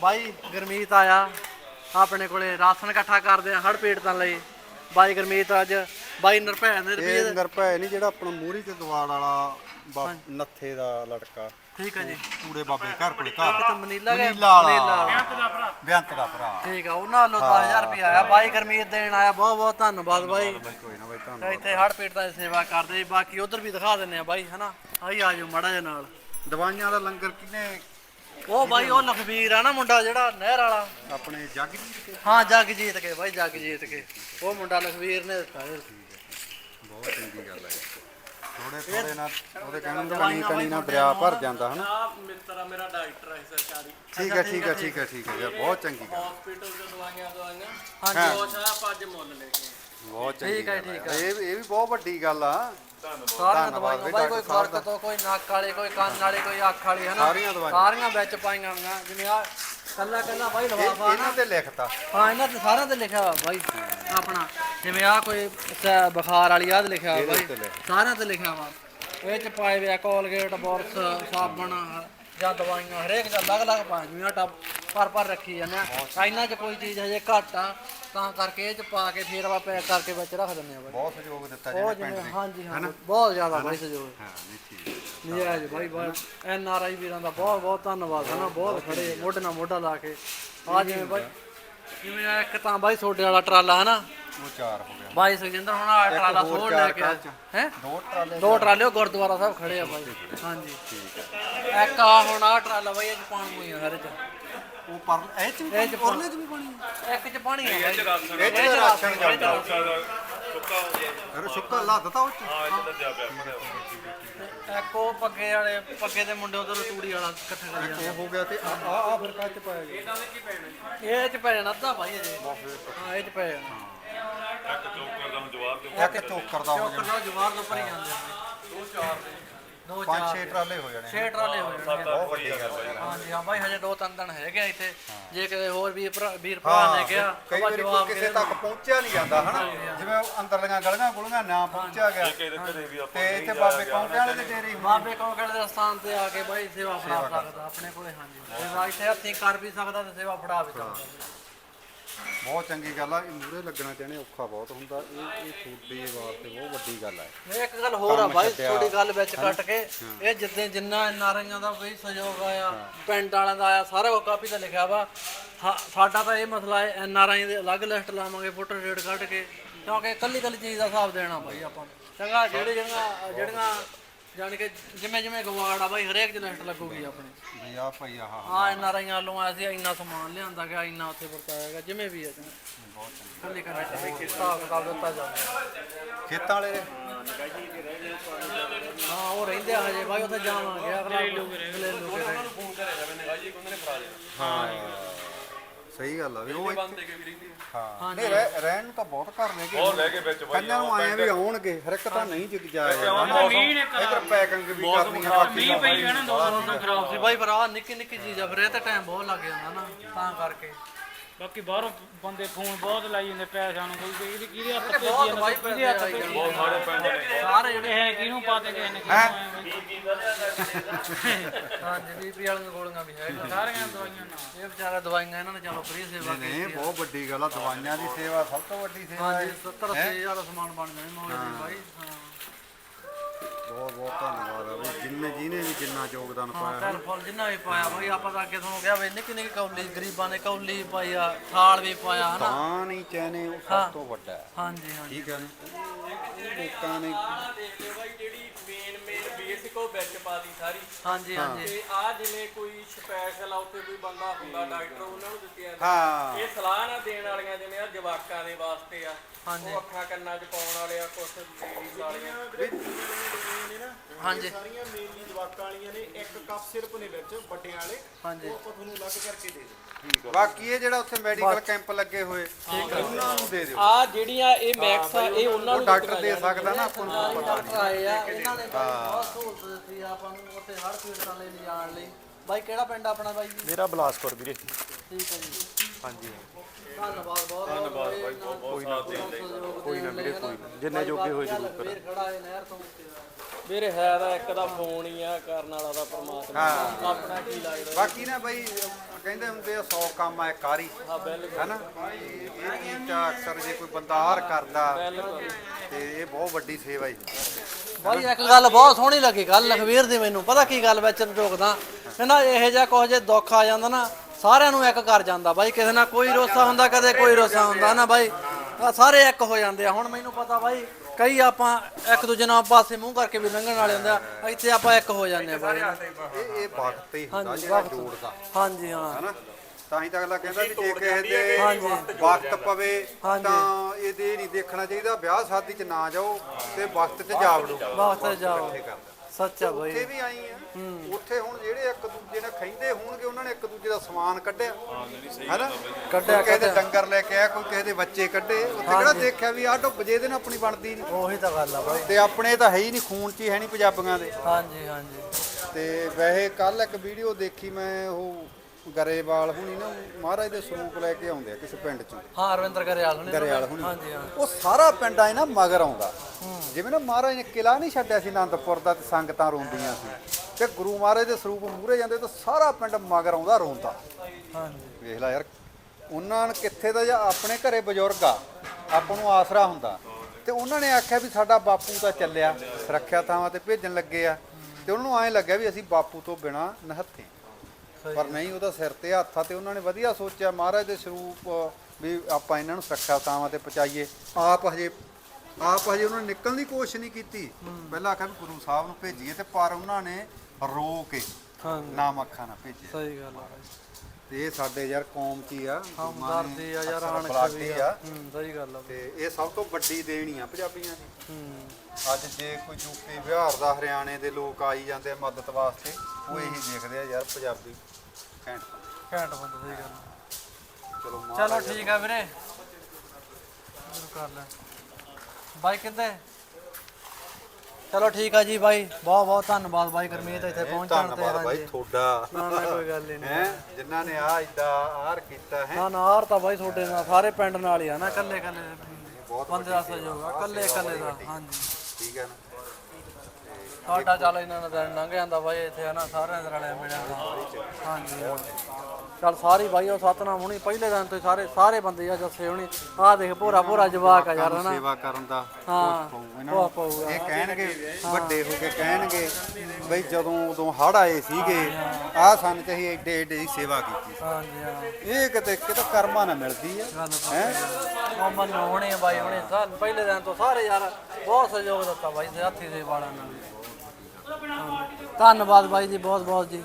ਬਾਈ ਗਰਮੀਤ ਆਇਆ। ਆਪਣੇ ਕੋਲੇ ਰਾਸ਼ਨ ਇਕੱਠਾ ਕਰਦੇ ਆ ਹੜ ਪੀੜਤਾਂ ਲਈ। ਬਾਈ ਗਰਮੀਤ ਅੱਜ ਬਾਈ ਨਰਭੈ ਦੇ ਰੁਪਏ ਇਹ ਨਿਰਭੈ ਨਹੀਂ ਜਿਹੜਾ ਆਪਣਾ ਮੂਹਰੀ ਤੇ ਦਵਾੜ ਵਾਲਾ ਬਾ- ਨੱਥੇ ਦਾ ਲੜਕਾ। ਠੀਕ ਹੈ ਜੀ। ਕੂੜੇ ਬਾਬੇ ਘਰ ਕੋਲੇ ਘਰ। ਕਿਤੇ ਮਨੀਲਾ ਗਿਆ। ਮਨੀਲਾ ਵਾਲਾ। ਬੇਅੰਤ ਦਾ ਭਰਾ। ਠੀਕ ਆ ਉਹਨਾਂ ਵੱਲੋਂ 10000 ਰੁਪਏ ਆਇਆ। ਬਾਈ ਗਰਮੀਤ ਦੇਣ ਆਇਆ। ਬਹੁਤ ਬਹੁਤ ਧੰਨਵਾਦ ਬਾਈ। ਬਾਈ ਕੋਈ ਨਾ ਬਾਈ ਤਾਂ ਧੰਨਵਾਦ ਇੱਥੇ ਹੜ ਪੀੜਤਾਂ ਦੀ ਸੇਵਾ ਕਰਦੇ। ਜੀ। ਬਾਕੀ ਉਧਰ ਵੀ ਦਿਖਾ ਦਿੰਨੇ ਆ ਬਾਈ ਹਨਾ? ਆਈ ਆ ਜਾਓ ਮੜਾ ਜੇ ਨਾਲ। ਦਵਾਈਆਂ ਦਾ ਲੰਗਰ ਕਿਨੇ ਉਹ ਬਾਈ ਉਹ ਲਖਬੀਰ ਆ ਨਾ ਮੁੰਡਾ ਜਿਹੜਾ ਨਹਿਰ ਵਾਲਾ। ਆਪਣੇ ਜੱਗ ਜੀ ਕੇ। ਹਾਂ ਜੱਗ ਜੀਤ ਕੇ ਬਾਈ ਜੱਗ ਜੀਤ ਕੇ। ਉਹ ਮੁੰਡਾ ਲਖਬੀਰ ਨੇ ਦਿੱਤਾ। ਇਹ। ਬਹੁਤ ਚੰਗੀ ਗੱਲ ਹੈ। ਥੋੜੇ ਥੋੜੇ ਨਾਲ ਉਹਦੇ ਕਹਿਣ ਨੂੰ ਕਣੀ ਕਣੀ ਨਾਲ ਦਰਿਆ ਭਰ ਜਾਂਦਾ ਹਨਾ? ਆ ਮਿੱਤਰ ਆ ਮੇਰਾ ਡਾਕਟਰ ਹੈ ਸਰਕਾਰੀ। ਠੀਕ ਹੈ ਠੀਕ ਹੈ ਠੀਕ ਹੈ ਠੀਕ ਹੈ। ਯਾਰ ਬਹੁਤ ਚੰਗੀ ਗੱਲ ਹਸਪੀਟਲ ਤੋਂ ਦਵਾਈਆਂ ਦਵਾਈਆਂ। ਹਾਂਜੀ। ਬਹੁਤ ਸਾਰਾ ਆਪਾਂ ਅੱਜ ਮੁੱਲ ਲੈ ਕੇ ਆਏ। ਬਹੁਤ ਚੰਗੀ ਠੀਕ ਹੈ, ਗੱਲ ਠੀਕ ਹੈ। ਇਹ ਇਹ ਵੀ ਬਹੁਤ ਵੱਡੀ ਗੱਲ ਆ। ਸਾਰੀਆਂ ਦਵਾਈਆਂ ਬਈ ਕੋਈ ਫ਼ਰਕ ਤੋਂ ਕੋਈ ਨੱਕ ਵਾਲੀ ਕੋਈ ਕੰਨ ਵਾਲੀ ਕੋਈ ਅੱਖ ਵਾਲੀ ਹਨਾ? ਸਾਰੀਆਂ ਦਵਾਈਆਂ। ਸਾਰੀਆਂ ਵਿੱਚ ਪਾਈਆਂ ਹੋਈਆਂ। ਜਿਵੇਂ ਆ ਕੱਲਾ ਕੱਲਾ ਬਾਈ ਲਵਾਫਾ ਇਹਨਾਂ ਤੇ ਲਿਖਤਾ। ਹਾਂ ਇਹਨਾਂ ਤੇ ਸਾਰਿਆਂ ਤੇ ਲਿਖਿਆ ਬਾਈ। ਆਪਣਾ ਜਿਵੇਂ ਆ ਕੋਈ ਬੁਖਾਰ ਵਾਲੀ ਆਦ ਲਿਖਿਆ ਬਾਈ। ਸਾਰਿਆਂ ਤੇ ਲਿਖਿਆ ਵਾ। ਇਹ ਚ ਪਾਏ ਹੋਇਆ ਕੋਲਗੇਟ ਬੋਰਸ ਸਾਬਣ ਜਾਂ ਦਵਾਈਆਂ ਹਰੇਕ ਦਾ ਅਲੱਗ-ਅਲੱਗ ਪਾਏ ਟੱਬ। ਭਰ ਭਰ ਰੱਖੀ ਜਾਂਦੇ ਆ। ਇਹਨਾਂ 'ਚ ਕੋਈ ਚੀਜ਼ ਹਜੇ ਘੱਟ ਆ ਤਾਂ ਕਰਕੇ ਇਹ ਚ ਪਾ ਕੇ ਫੇਰ ਆਪਾਂ ਪੈਕ ਕਰਕੇ ਵਿੱਚ ਰੱਖ ਦਿੰਦੇ ਆ ਬਾਈ। ਬਹੁਤ ਸਹਿਯੋਗ ਦਿੱਤਾ ਜਿਹੜੇ ਜਿਵੇਂ ਪਿੰਡ ਨੇ ਹਾਂਜੀ ਹਾਂ ਬਹੁਤ ਜ਼ਿਆਦਾ ਬਾਈ ਸਹਿਯੋਗ। ਹਾਂ ਨਹੀਂ ਠੀਕ ਨਜਾਇਜ਼ ਬਾਈ ਬਾਈ। ਐਨ ਆਰ ਆਈ ਵੀਰਾਂ ਦਾ ਬਹੁਤ ਬਹੁਤ ਧੰਨਵਾਦ ਹੈ ਨਾ ਬਹੁਤ ਖੜੇ ਮੋਢੇ ਨਾਲ ਮੋਢਾ ਲਾ ਕੇ। ਆ ਜਿਵੇਂ ਬਾਈ ਜਿਵੇਂ ਆਹ ਇੱਕ ਤਾਂ ਬਾਈ ਸੋਡੇ ਵਾਲਾ ਟਰਾਲਾ ਹੈ ਨਾ ਉਹ ਚਾਰ ਹੋ ਗਿਆ। ਬਾਈ ਸੁਖਜਿੰਦਰ ਹੁਣ ਆ ਟਰਾਲਾ ਹੋਰ ਸੋੜ ਚਾਰ ਲੈ ਕੇ। ਹੈ? ਦੋ ਟਰਾਲੇ ਦੋ ਟਰਾਲੇ ਉਹ ਗੁਰਦੁਆਰਾ ਸਾਹਿਬ ਖੜੇ ਆ ਬਾਈ। ਹਾਂਜੀ। ਇੱਕ ਆ ਹੁਣ ਆ ਟਰਾਲਾ ਬਾਈ ਇਹ ਚ ਪਾਣੀ ਆ ਹਰੇ ਚ। ਉਹ ਪਰ ਇਹ ਚ ਵੀ ਇਹ ਚ ਪਰਲੇ ਚ ਵੀ ਪਾਣੀ? ਇੱਕ ਚ ਪਾਣੀ ਆ ਬਾਈ ਇਹ ਚ ਇਹ ਚ ਰਾਸ਼ਨ ਇਹ ਚ ਜਾਂਦਾ। ਰਾਸ਼ਨ। ਅਰੇ ਸੁੱਕਾ ਲੱਦਤਾ ਉਹ ਚ। ਇੱਕ ਉਹ ਪੱਗੇ ਵਾਲੇ ਪੱਗੇ ਦੇ ਮੁੰਡੇ ਉਧਰ ਤੂੜੀ ਵਾਲਾ ਇਕੱਠਾ ਕਰੀ ਜਾਂਦੇ ਇਹ ਹੋ ਗਿਆ ਤੇ ਆ ਆ ਫਿਰ ਕੱਚ ਪਾਇਆ ਗਿਆ? ਇਹ ਚ ਪੈ ਜਾਣਾ ਅੱਧਾ ਬਾਈ ਅਜੇ। ਹਾਂ ਇਹ ਚ ਪੈ ਜਾਣਾ। ਇੱਕ ਚੋਕਰ ਦਾ ਹੋ ਚੌਕਰ ਨਾਲ ਜਵਾਰ ਤੋਂ ਭਰੀ ਜਾਂਦੇ ਆ। ਦੋ ਚਾਰ ਦੇ। ਦੋ ਪੰਜ ਚਾਰ ਛੇ ਟਰਾਲੇ ਹੋ ਜਾਣੇ ਛੇ ਟਰਾਲੇ ਹੋ ਜਾਣਗੇ। ਬਹੁਤ ਵੱਡੀ ਗੱਲ ਹੈ ਹਾਂਜੀ ਹਾਂ ਬਾਈ ਹਜੇ ਦੋ ਤਿੰਨ ਦਿਨ ਹੈਗੇ ਆ ਇੱਥੇ। ਜੇ ਕਿਤੇ ਹੋਰ ਵੀ ਭਰਾ- ਵੀਰ ਭਰਾ ਨੇ ਕਿਹਾ ਕਈ ਆਪਾਂ ਵਾਰੀ ਜਵਾਬ ਕੋਈ ਕਿਸੇ ਤੱਕ ਪਹੁੰਚਿਆ ਨਹੀਂ ਜਾਂਦਾ ਹਨਾ? ਜਿਵੇਂ ਉਹ ਅੰਦਰਲੀਆਂ ਗਲੀਆਂ ਗੁਲੀਆਂ ਨਾ ਪਹੁੰਚਿਆ ਗਿਆ। ਤੇ ਇੱਥੇ ਬਾਬੇ ਕੌਂਟੇ ਵਾਲੇ ਦੇ ਡੇਰੇ ਬਾਬੇ ਕੌਂਕੜ ਦੇ ਸਥਾਨ ਤੇ ਆ ਕੇ ਬਾਈ ਸੇਵਾ ਫੜਾ ਸਕਦਾ ਆਪਣੇ ਕੋਲੇ ਹਾਂਜੀ। ਸੇਵਾ ਇੱਥੇ ਹੱਥੀਂ ਕਰ ਵੀ ਸਕਦਾ ਤੇ ਸੇਵਾ ਫੜਾ ਵੀ ਸਕਦਾ। ਬਹੁਤ ਚੰਗੀ ਗੱਲ ਆ ਇਹ ਮੂਰੇ ਲੱਗਣਾ ਚਾਹਣੇ ਔਖਾ ਬਹੁਤ ਹੁੰਦਾ ਇਹ ਇਹ ਤੁਹਾਡੇ ਵਾਸਤੇ ਬਹੁਤ ਵੱਡੀ ਗੱਲ ਹੈ ਇੱਕ ਗੱਲ ਹੋਰ ਆ ਕੰਮ ਬਾਈ ਛੱਡਿਆ। ਤੁਹਾਡੀ ਗੱਲ ਵਿੱਚ ਕੱਟ ਕੇ ਇਹ ਜਿੱਦੇ ਜਿੰਨਾ ਐਨਆਰਆਈਆਂ ਦਾ ਬਈ ਸਹਿਯੋਗ ਆਇਆ ਪਿੰਡ ਵਾਲਿਆਂ ਦਾ ਆਇਆ ਸਾਰਾ ਕੁਝ ਕਾਪੀ ਤੇ ਲਿਖਿਆ ਵਾ। ਸਾ- ਸਾਡਾ ਤਾਂ ਇਹ ਮਸਲਾ ਹੈ ਐਨਆਰਆਈ ਦੇ ਅਲੱਗ ਲਿਸਟ ਲਾਵਾਂਗੇ ਫੋਟੋ ਰੇਟ ਕੱਢ ਕੇ ਕਿਉਂਕਿ ਕੱਲੀ ਕੱਲੀ ਚੀਜ਼ ਦਾ ਹਿਸਾਬ ਦੇਣਾ ਬਾਈ ਆਪਾਂ ਨੂੰ। ਚੰਗਾ ਜਿਹੜੇ ਜਿਹੜੀਆਂ ਜਿਹੜੀਆਂ ਜਾਣੀ ਕਿ ਜਿਵੇਂ ਜਿਵੇਂ ਗਵਾੜ ਆ ਬਾਈ ਹਰੇਕ ਦੀ ਲਿਸਟ ਲੱਗੂਗੀ ਆਪਣੀ। ਵੀ ਆ ਭਾਈ ਆਹ ਆ ਐਨਆਰਆਈਆਂ ਵੱਲੋਂ ਆਇਆ ਸੀ ਇੰਨਾ ਸਮਾਨ ਲਿਆਂਦਾ ਗਿਆ ਇੰਨਾ ਉੱਥੇ ਵਰਤਾਇਆ ਗਿਆ ਜਿਵੇਂ ਵੀ ਹੈ ਕੱਲੀ ਕੱਲੀ ਹਿਸਾਬ ਕਿਤਾਬ ਦਿੱਤਾ ਜਾਂਦਾ ਖੇਤਾਂ ਵਾਲੇ ਨੇ? ਹਾਂ ਉਹ ਰਹਿੰਦੇ ਆ ਹਜੇ ਬਾਈ ਉੱਥੇ ਜਾਵਾਂਗੇ ਅਗਲਾ ਅਗਲੇ ਲੋਕ ਸਹੀ ਗੱਲ ਆ ਵੀ ਉਹ ਇੱਥੇ- ਬੰਦੇ ਕੇ ਵੀ ਰਹਿੰਦੇ ਆ। ਹਾਂ। ਨਹੀਂ ਰਹਿ- ਰਹਿਣ ਨੂੰ ਤਾਂ ਬਹੁਤ ਘਰ ਨੇ ਕਿ ਲੈ ਕੇ ਵਿੱਚ ਬਾਈ ਕੰਨਾਂ ਨੂੰ ਆਏ ਵੀ ਆਉਣਗੇ ਹਰ ਇੱਕ ਤਾਂ ਨਹੀਂ ਜਿੱਕ ਜਾਇਆ ਮੀਂਹ ਨੇ ਇਧਰ ਪੈਕਿੰਗ ਵੀ ਕਰਨੀ ਆ ਬਾਕੀ ਮੀਂਹ ਪਈ ਜਾਣਾ ਦੋ ਮੌਸਮ ਖਰਾਬ ਸੀ। ਬਾਈ ਭਰਾ ਨਿੱਕੀ ਨਿੱਕੀ ਚੀਜ਼ ਆ ਫਿਰ ਇਹ ਤਾਂ ਟਾਈਮ ਬਹੁਤ ਲੱਗ ਜਾਂਦਾ ਨਾ ਤਾਂ ਕਰਕੇ। ਬਾਕੀ ਬਾਹਰੋਂ ਬੰਦੇ ਫੋਨ ਬਹੁਤ ਲਾਈ ਜਾਂਦੇ ਪੈਸਿਆਂ ਨੂੰ ਕੋਈ ਇਹਦੀ ਕਿਹਦੇ ਹੱਥ ਬਹੁਤ ਕਿਹਦੇ ਹੱਥ ਪੈਸੇ ਭੇਜੀ ਆਈ ਸਾਰੇ ਪਿੰਡ ਨੇ ਸਾਰੇ ਜਿਹੜੇ ਇਹ ਕਿਹਨੂੰ ਪਾਤੇ ਕਿਸੇ ਨੇ ਹੈਂ? ਹਾਂਜੀ ਬੀਪੀ ਵਾਲੀਆਂ ਗੋਲੀਆਂ ਵੀ ਹੈਗਾ ਸਾਰੀਆਂ ਦਵਾਈਆਂ ਨਾਲ। ਇਹ ਵਿਚਾਰਾ ਦਵਾਈਆਂ ਇਹਨਾਂ ਨੇ ਚਲੋ ਫ੍ਰੀ ਸੇਵਾ ਨਹੀਂ ਕੀਤੀ ਆ। ਬਹੁਤ ਵੱਡੀ ਗੱਲ ਆ ਦਵਾਈਆਂ ਦੀ ਸੇਵਾ ਸਭ ਤੋਂ ਵੱਡੀ ਸੇਵਾ ਹੈ। ਹਾਂਜੀ 70 80 ਦਾ ਸਮਾਨ ਬਣ ਜਾਣਾ ਮੌਕੇ ਦੀ ਬਾਈ। ਹਾਂ। ਬਹੁਤ ਬਹੁਤ ਧੰਨਵਾਦ ਆ ਵੀ ਜਿੰਨੇ ਜਿਹਨੇ ਵੀ ਜਿੰਨਾ ਯੋਗਦਾਨ ਹਾਂ ਪਾਇਆ ਚੱਲ ਫੁੱਲ ਜਿੰਨਾ ਵੀ ਪਾਇਆ ਬਾਈ ਆਪਾਂ ਤਾਂ ਅੱਗੇ ਤੁਹਾਨੂੰ ਕਿਹਾ ਵੀ ਨਿੱਕੀ ਨਿੱਕੀ ਕੌਲੀ ਗਰੀਬਾਂ ਨੇ ਕੌਲੀ ਪਾਈ ਆ ਥਾਲ ਵੀ ਪਾਇਆ ਹਨਾ। ਤਾਂ ਨਹੀਂ ਚਾਹਨੇ ਉਹ ਸਭ ਤੋਂ ਵੱਡਾ ਹੈ। ਹਾਂਜੀ ਹਾਂਜੀ। ਠੀਕ ਹੈ ਨਾ? ਲੋਕਾਂ ਨੇ ਆਹ ਦੇਖ ਲਿਓ ਬਾਈ ਜਿਹੜੀ ਮੇਨ ਮੇਨ ਉਹ ਵਿੱਚ ਪਾਦੀ ਸਾਰੀ। ਹਾਂਜੀ ਹਾਂਜੀ। ਤੇ ਆ ਜਿਵੇਂ ਕੋਈ ਸਪੈਸ਼ਲ ਆ ਉੱਥੇ ਕੋਈ ਬੰਦਾ ਹੁੰਦਾ ਡਾਕਟਰ ਉਹਨਾਂ ਨੂੰ ਦਿੱਤੀ ਜਾਂਦੀ ਹਾਂ। ਇਹ ਸਲਾਹ ਨਾ ਦੇਣ ਵਾਲੀਆਂ ਜਿਵੇਂ ਆ ਜਵਾਕਾਂ ਦੇ ਵਾਸਤੇ ਆ। ਹਾਂਜੀ। ਉਹ ਅੱਖਾਂ ਕੰਨਾਂ 'ਚ ਪਾਉਣ ਵਾਲੇ ਆ ਕੁਛ ਲੇਡੀਜ਼ ਵਾਲੀਆਂ। ਹਾਂਜੀ। ਸਾਰੀਆਂ ਮੇਨਲੀ ਜਵਾਕਾਂ ਵਾਲੀਆਂ ਨੇ। ਇੱਕ ਕੱਪ ਸਿਰਪ ਨੇ ਵਿੱਚ ਵੱਡਿਆਂ ਵਾਲੇ। ਹਾਂਜੀ। ਆਪਾਂ ਤੁਹਾਨੂੰ ਅਲੱਗ ਕਰਕੇ ਦੇ ਦਿੰਦੇ। ਬਾਕੀ ਇਹ ਜਿਹੜਾ ਉੱਥੇ ਮੈਡੀਕਲ ਕੈਂਪ ਲੱਗੇ ਹੋਏ ਉਹਨਾਂ ਨੂੰ ਦੇ ਦਿਓ। ਆ ਜਿਹੜੀਆਂ ਇਹ ਮੈਕਸ ਆ ਇਹ ਉਹਨਾਂ ਉਹ ਡਾਕਟਰ ਦੇ ਸਕਦਾ ਨਾ ਆਪਾਂ ਨੂੰ ਪਤਾ ਡਾਕਟਰ ਆਏ ਆ ਇਹਨਾਂ ਨੇ ਬਹੁਤ ਸਹੂਲਤ ਦਿੱਤੀ ਆ ਆਪਾਂ ਨੂੰ ਉੱਥੇ ਹੜ ਪੀੜਤਾਂ ਲਈ ਲਿਜਾਣ ਲਈ। ਬਾਈ ਕਿਹੜਾ ਪਿੰਡ ਆ ਆਪਣਾ ਬਾਈ ਜੀ? ਮੇਰਾ ਬਲਾਸਪੁਰ ਵੀਰੇ। ਠੀਕ ਹੈ ਜੀ। ਹਾਂਜੀ। ਧੰਨਵਾਦ ਬਹੁਤ ਧੰਨਵਾਦ ਬਾਈ ਬਹੁਤ ਕੋਈ ਨਾ ਕੋਈ ਨਾ ਵੀਰੇ ਕੋਈ ਨਾ। ਜਿੰਨੇ ਜੋਗੇ ਹੋਏ ਜ਼ਰੂਰ ਕਰਾਂ। ਖੜਾ ਹੈ ਨਹਿਰ ਤੋਂ ਵੀਰੇ ਹੈ ਤਾਂ ਇੱਕ ਦਾ ਫੋਨ ਹੀ ਆ ਕਰਨ ਵਾਲਾ ਦਾ ਪਰਮਾਤਮਾ ਹਾਂ। ਆਪਣਾ ਕੀ ਲੱਗਦਾ ਬਾਕੀ ਨਾ ਬਈ ਕਹਿੰਦੇ ਹੁੰਦੇ ਆ 100 ਕੰਮ ਆ ਇੱਕ ਕਾਰੀ ਹਾਂ ਬਿਲਕੁਲ। ਹੈਨਾ? ਇਹ ਚੀਜ਼ ਤਾਂ ਅਕਸਰ ਜੇ ਕੋਈ ਬੰਦਾ ਆਰ ਕਰਦਾ ਬਿਲਕੁਲ। ਤੇ ਇਹ ਬਹੁਤ ਵੱਡੀ ਸੇਵਾ ਜੀ ਬਾਈ ਇੱਕ ਗੱਲ ਬਹੁਤ ਸੋਹਣੀ ਲੱਗੀ ਗੱਲ ਲਖਵੀਰ ਦੀ ਮੈਨੂੰ। ਪਤਾ ਕੀ ਗੱਲ ਵਿੱਚ ਰੋਕਦਾ ਕਹਿੰਦਾ ਇਹੋ ਜਿਹਾ ਕੁਝ ਜੇ ਦੁੱਖ ਆ ਜਾਂਦਾ ਨਾ ਸਾਰਿਆਂ ਨੂੰ ਇੱਕ ਕਰ ਜਾਂਦਾ। ਬਾਈ ਕਿਸੇ ਨਾਲ ਕੋਈ ਰੋਸਾ ਹੁੰਦਾ ਕਦੇ ਕੋਈ ਰੋਸਾ ਹੁੰਦਾ ਨਾ ਬਾਈ। ਆਹ ਸਾਰੇ ਇੱਕ ਹੋ ਜਾਂਦੇ ਆ। ਹੁਣ ਮੈਨੂੰ ਪਤਾ ਬਾਈ ਕਈ ਆਪਾਂ ਇੱਕ ਦੂਜੇ ਨਾਲ ਪਾਸੇ ਮੂੰਹ ਕਰਕੇ ਵੀ ਲੰਘਣ ਵਾਲੇ ਹੁੰਦੇ ਆ ਇੱਥੇ ਆਪਾਂ ਇੱਕ ਹੋ ਜਾਂਦੇ ਆ ਬਾਈ। ਇਹ ਇਹ ਵਕਤ ਹੀ ਹੁੰਦਾ ਹਾਂਜੀ, ਜਿਹੜਾ ਵਕਤ। ਜੋੜਦਾ ਹਾਂਜੀ ਹਾਂ। ਹਨਾ? ਤਾਂ ਹੀ ਤਾਂ ਅਗਲਾ ਕਹਿੰਦਾ ਵੀ ਜੇ ਕਿਸੇ ਦੇ ਹਾਂਜੀ। ਵਕਤ ਪਵੇ ਹਾਂਜੀ। ਤਾਂ ਇਹਦੇ ਨਹੀਂ ਦੇਖਣਾ ਚਾਹੀਦਾ ਵਿਆਹ ਸ਼ਾਦੀ 'ਚ ਨਾ ਜਾਓ ਤੇ ਵਕਤ 'ਚ ਜਾ ਵੜੋ ਵਕਤ ਜਾਓ। ਇਕੱਠੇ ਕਰਦਾ। ਸੱਚਾ ਉੱਥੇ ਬਾਈ। ਵੀ ਆਈ ਆ। ਉੱਥੇ ਹੁਣ ਜਿਹੜੇ ਇੱਕ ਦੂਜੇ ਨਾਲ ਖੈਂਦੇ ਹੋਣਗੇ ਉਹਨਾਂ ਨੇ ਇੱਕ ਦੂਜੇ ਦਾ ਸਮਾਨ ਕੱਢਿਆ। ਹੈਨਾ? ਕੱਢਿਆ, ਦੇ ਕੱਢਿਆ। ਡੰਗਰ ਲੈ ਕੇ ਆਇਆ ਕੋਈ ਕਿਸੇ ਦੇ ਬੱਚੇ ਕੱਢੇ। ਉੱਥੇ ਕਿਹੜਾ ਦੇਖਿਆ ਵੀ ਆਹ ਢੁੱਬ ਜੇ ਇਹਦੇ ਨਾਲ ਆਪਣੀ ਬਣਦੀ ਨਹੀਂ। ਉਹੀ ਤਾਂ ਗੱਲ ਆ ਬਾਈ। ਤੇ ਆਪਣੇ ਤਾਂ ਹੈ ਹੀ ਨਹੀਂ ਖੂਨ 'ਚ ਹੀ ਹੈ ਨਹੀਂ ਪੰਜਾਬੀਆਂ ਦੇ। ਹਾਂਜੀ ਹਾਂਜੀ। ਤੇ ਵੈਸੇ ਕੱਲ ਇੱਕ ਵੀਡੀਓ ਦੇਖੀ ਮੈਂ ਉਹ ਗਰੇਵਾਲ ਹੁਣੀ ਨਾ ਮਹਾਰਾਜ ਦੇ ਸਰੂਪ ਲੈ ਕੇ ਆਉਂਦੇ ਆ ਕਿਸੇ ਪਿੰਡ 'ਚ। ਹਾਂ ਅਰਵਿੰਦਰ ਗਰੇਵਾਲ ਹੁਣੇ ਗਰੇਵਾਲ ਹੁਣੀ। ਹਾਂਜੀ ਹਾਂ। ਉਹ ਸਾਰਾ ਪਿੰਡ ਆਏ ਨਾ ਮਗਰ ਆਉਂਦਾ। ਜਿਵੇਂ ਨਾ ਮਹਾਰਾਜ ਨੇ ਕਿਲਾ ਨਹੀਂ ਛੱਡਿਆ ਸੀ ਆਨੰਦਪੁਰ ਦਾ ਤੇ ਸੰਗਤਾਂ ਰੋਂਦੀਆਂ ਸੀ। ਤੇ ਗੁਰੂ ਮਹਾਰਾਜ ਦੇ ਸਰੂਪ ਮੂਹਰੇ ਜਾਂਦੇ ਤਾਂ ਸਾਰਾ ਪਿੰਡ ਮਗਰ ਆਉਂਦਾ ਰੋਂਦਾ। ਹਾਂਜੀ। ਵੇਖ ਲੈ ਯਾਰ ਉਹਨਾਂ ਨੇ ਕਿੱਥੇ ਦਾ ਜਾਂ ਆਪਣੇ ਘਰੇ ਬਜ਼ੁਰਗ ਆ ਆਪਾਂ ਨੂੰ ਆਸਰਾ ਹੁੰਦਾ। ਤੇ ਉਹਨਾਂ ਨੇ ਆਖਿਆ ਵੀ ਸਾਡਾ ਬਾਪੂ ਤਾਂ ਚੱਲਿਆ ਸੁਰੱਖਿਆ ਥਾਵਾਂ ਤੇ ਭੇਜਣ ਲੱਗੇ ਆ। ਤੇ ਉਹਨਾਂ ਨੂੰ ਐਂ ਲੱਗਿਆ ਵੀ ਅਸੀਂ ਬਾਪੂ ਤੋਂ ਬਿਨਾ ਨਹੱਥੇ। ਪਰ ਨਹੀਂ ਉਹਦਾ ਸਿਰ ਤੇ ਹੱਥ ਆ ਤੇ ਉਹਨਾਂ ਨੇ ਵਧੀਆ ਸੋਚਿਆ। ਮਹਾਰਾਜ ਦੇ ਸਰੂਪ ਵੀ ਆਪਾਂ ਇਹਨਾਂ ਨੂੰ ਸੁਰੱਖਿਆ ਥਾਵਾਂ ਤੇ ਪਹੁੰਚਾਈਏ। ਆਪ ਹਜੇ ਆਪ ਹਜੇ ਉਹਨਾਂ ਨੇ ਨਿਕਲਣ ਦੀ ਕੋਸ਼ਿਸ਼ ਨਹੀਂ ਕੀਤੀ। ਪਹਿਲਾਂ ਆਖਿਆ ਵੀ ਗੁਰੂ ਸਾਹਿਬ ਨੂੰ ਭੇਜੀਏ ਤੇ ਪਰ ਉਹਨਾਂ ਨੇ ਰੋ ਕੇ ਨਾਮ ਅੱਖਾਂ ਨਾਲ ਭੇਜਿਆ। ਸਹੀ ਗੱਲ ਆ ਤੇ ਇਹ ਸਾਡੇ ਯਾਰ ਕੌਮ ਹੀ ਆ? ਹਮਦਰਦੀ ਆ ਯਾਰ ਵੀ ਆ। ਸਹੀ ਗੱਲ ਆ ਤੇ ਇਹ ਸਭ ਤੋਂ ਵੱਡੀ ਦੇਣੀ ਆ ਪੰਜਾਬੀਆਂ ਦੀ। ਅੱਜ ਜੇ ਕੋਈ ਯੂਪੀ ਬਿਹਾਰ ਦਾ ਹਰਿਆਣੇ ਦੇ ਲੋਕ ਆਈ ਜਾਂਦੇ ਮਦਦ ਵਾਸਤੇ ਉਹ ਇਹੀ ਦੇਖਦੇ ਆ ਯਾਰ ਪੰਜਾਬੀ। ਘੈਂਟ। ਘੈਂਟ ਬੰਦਾ ਸਹੀ ਗੱਲ ਆ। ਚਲੋ ਮਾਂ ਚਲੋ ਠੀਕ ਆ ਵੀਰੇ। ਸ਼ੁਰੂ ਕਰ ਲੈ। ਬਾਈ ਕਿੱਥੇ ਚਲੋ ਠੀਕ ਆ ਜੀ ਬਾਈ। ਬਹੁਤ ਬਹੁਤ ਧੰਨਵਾਦ ਬਾਈ ਗਰਮੀਤ ਇੱਥੇ ਪਹੁੰਚਣ ਤੇ ਧੰਨਵਾਦ ਬਾਈ ਹਾਂਜੀ। ਤੁਹਾਡਾ। ਨਾ ਨਾ ਕੋਈ ਗੱਲ ਹੀ ਨਹੀਂ। ਹੈ ਜਿਨ੍ਹਾਂ ਨੇ ਆ ਇਦਾਂ ਆਰ ਕੀਤਾ ਹੈ। ਨਾ ਨਾ ਆਰ ਤਾਂ ਬਾਈ ਤੁਹਾਡੇ ਨਾਲ ਸਾਰੇ ਪਿੰਡ ਨਾਲ ਹੀ ਆ ਨਾ ਇਕੱਲੇ ਇਕੱਲੇ ਬਹੁਤ ਬੰਦੇ ਦਾ ਸਹਿਯੋਗ ਆ ਇਕੱਲੇ ਇਕੱਲੇ ਦਾ ਹਾਂਜੀ। ਠੀਕ ਹੈ ਨਾ। ਸਾਡਾ ਚੱਲ ਇਹਨਾਂ ਦਾ ਦਿਨ ਲੰਘ ਜਾਂਦਾ ਬਾਈ ਇੱਥੇ ਹਨਾ ਸਾਰਿਆਂ ਦੇ ਰਲਿਆ ਮਿਲਿਆ ਦਾ ਹਾਂਜੀ ਹਾਂ। ਚੱਲ ਸਾਰੀ ਬਾਈ ਉਹ ਸਤਨਾਮ ਹੁਣੀ ਪਹਿਲੇ ਦਿਨ ਤੋਂ ਹੀ ਸਾਰੇ ਸਾਰੇ ਬੰਦੇ ਆ ਜੱਸੇ ਹੁਣੀ। ਆਹ ਦੇਖ ਭੋਰਾ ਭੋਰਾ ਜਵਾਕ ਆ ਯਾਰ ਹਨਾ। ਸੇਵਾ ਕਰਨ ਦਾ ਹਾਂ। ਉਹ। ਪਊਗਾ ਇਹ ਕਹਿਣਗੇ ਵੱਡੇ ਹੋ ਕੇ ਕਹਿਣਗੇ ਬਈ ਜਦੋਂ ਉਦੋਂ ਹੜ ਆਏ ਸੀਗੇ ਆਹ ਸਾਨੂੰ ਤੇ ਅਸੀਂ ਏਡੇ ਏਡੇ ਦੀ ਸੇਵਾ ਕੀਤੀ। ਹਾਂਜੀ ਹਾਂ। ਇਹ ਕਿਤੇ ਕਿਤੇ ਕਰਮਾਂ ਨਾਲ ਮਿਲਦੀ ਗੱਲ ਹੈ? ਮਮਨ ਨੂੰ ਹੁਣੇ ਬਾਈ ਹੁਣੇ ਸਾਰ ਪਹਿਲੇ ਦਿਨ ਤੋਂ ਸਾਰੇ ਯਾਰ ਬਹੁਤ ਸਹਿਯੋਗ ਦਿੱਤਾ ਬਾਈ ਦੇ ਹੱਥੀ ਦੇ ਵਾਲਾਂ ਨਾਲ। ਧੰਨਵਾਦ ਬਾਈ ਜੀ ਬਹੁਤ ਬਹੁਤ ਜੀ।